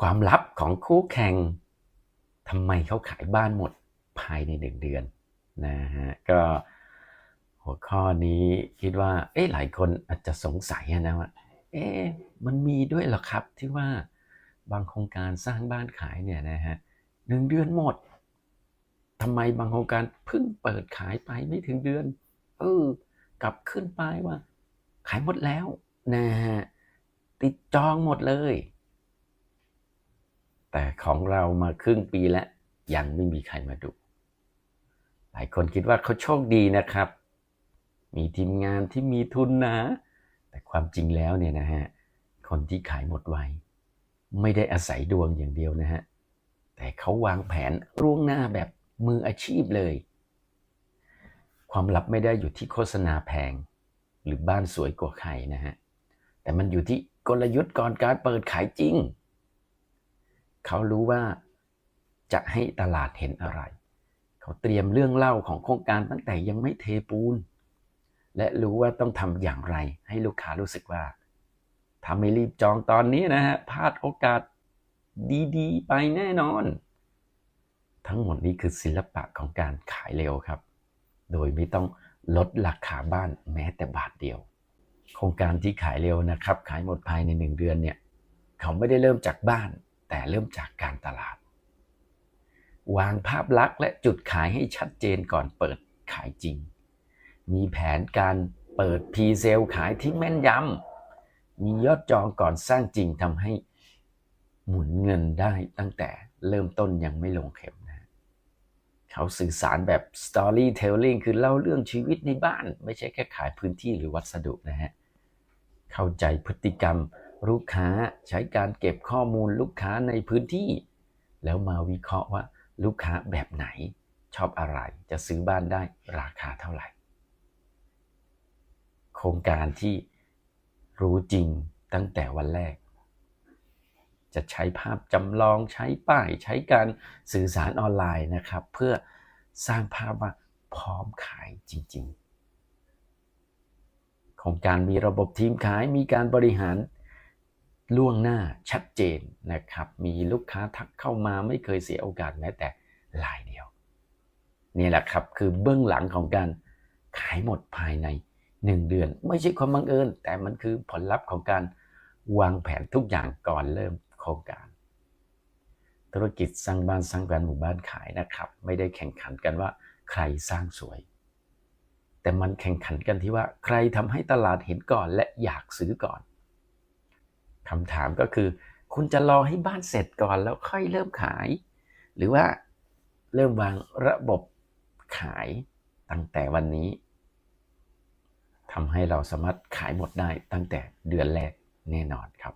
ความลับของคู่แข่งทำไมเขาขายบ้านหมดภายในหนึ่งเดือนนะฮะก็หัวข้อนี้คิดว่าเอ๊ะหลายคนอาจจะสงสัยนะว่าเอ๊ะมันมีด้วยหรอครับที่ว่าบางโครงการสร้างบ้านขายเนี่ยนะฮะหนึ่งเดือนหมดทำไมบางโครงการเพิ่งเปิดขายไปไม่ถึงเดือนเออกลับขึ้นไปว่า ขายหมดแล้วนะฮะติดจองหมดเลย แต่ของเรามาครึ่งปีแล้ว ยังไม่มีใครมาดู หลายคนคิดว่าเขาโชคดีนะครับ มีทีมงานที่มีทุนนะ แต่ความจริงแล้วเนี่ยนะฮะ คนที่ขายหมดไว ไม่ได้อาศัยดวงอย่างเดียวนะฮะ แต่เขาวางแผนล่วงหน้าแบบมืออาชีพเลย ความลับไม่ได้อยู่ที่โฆษณาแพง หรือบ้านสวยกว่าใครนะฮะ แต่มันอยู่ที่กลยุทธ์ก่อนการเปิดขายจริง เขารู้ว่าจะให้ตลาดเห็นอะไร เขาเตรียมเรื่องเล่าของโครงการตั้งแต่ยังไม่เทปูน และรู้ว่าต้องทำอย่างไร ให้ลูกค้ารู้สึกว่าถ้าไม่รีบจองตอนนี้นะฮะพลาดโอกาสดีๆ ไปแน่นอน ทั้งหมดนี้คือศิลปะของการขายเร็วครับ โดยไม่ต้องลดราคาบ้านแม้แต่บาทเดียว โครงการที่ขายเร็วนะครับ ขายหมดภายในหนึ่งเดือนเนี่ย เขาไม่ได้เริ่มจากบ้าน แต่เริ่มจากการตลาด วางภาพลักษณ์และจุดขายให้ชัดเจนก่อนเปิดขายจริง มีแผนการเปิดพรีเซลขายที่แม่นยำ มียอดจองก่อนสร้างจริงทำให้หมุนเงินได้ตั้งแต่เริ่มต้นยังไม่ลงเข็มนะเขาสื่อสารแบบ storytelling คือเล่าเรื่องชีวิตในบ้าน ไม่ใช่แค่ขายพื้นที่หรือวัสดุนะฮะ เข้าใจพฤติกรรม ลูกค้าใช้การเก็บข้อมูลลูกค้าในพื้นที่ แล้วมาวิเคราะห์ว่าลูกค้าแบบไหน ชอบอะไรจะซื้อบ้านได้ราคาเท่าไหร่ โครงการที่รู้จริงตั้งแต่วันแรก จะใช้ภาพจำลองใช้ป้ายใช้การสื่อสารออนไลน์นะครับ เพื่อสร้างภาพว่าพร้อมขายจริงๆโครงการมีระบบทีมขายมีการบริหาร ล่วงหน้าชัดเจนนะครับ มีลูกค้าทักเข้ามาไม่เคยเสียโอกาสแม้แต่ลายเดียว นี่แหละครับคือเบื้องหลังของการขายหมดภายใน 1 เดือน ไม่ใช่ความบังเอิญ แต่มันคือผลลัพธ์ของการวางแผนทุกอย่างก่อนเริ่มโครงการ ธุรกิจสร้างบ้านสร้างแบรนด์หมู่บ้านขายนะครับ ไม่ได้แข่งขันกันว่าใครสร้างสวย แต่มันแข่งขันกันที่ว่าใครทำให้ตลาดเห็นก่อนและอยากซื้อก่อน คำถามก็คือ คุณจะรอให้บ้านเสร็จก่อนแล้วค่อยเริ่มขาย หรือว่าเริ่มวางระบบขายตั้งแต่วันนี้ทำให้เราสามารถขายหมดได้ตั้งแต่เดือนแรกแน่นอนครับ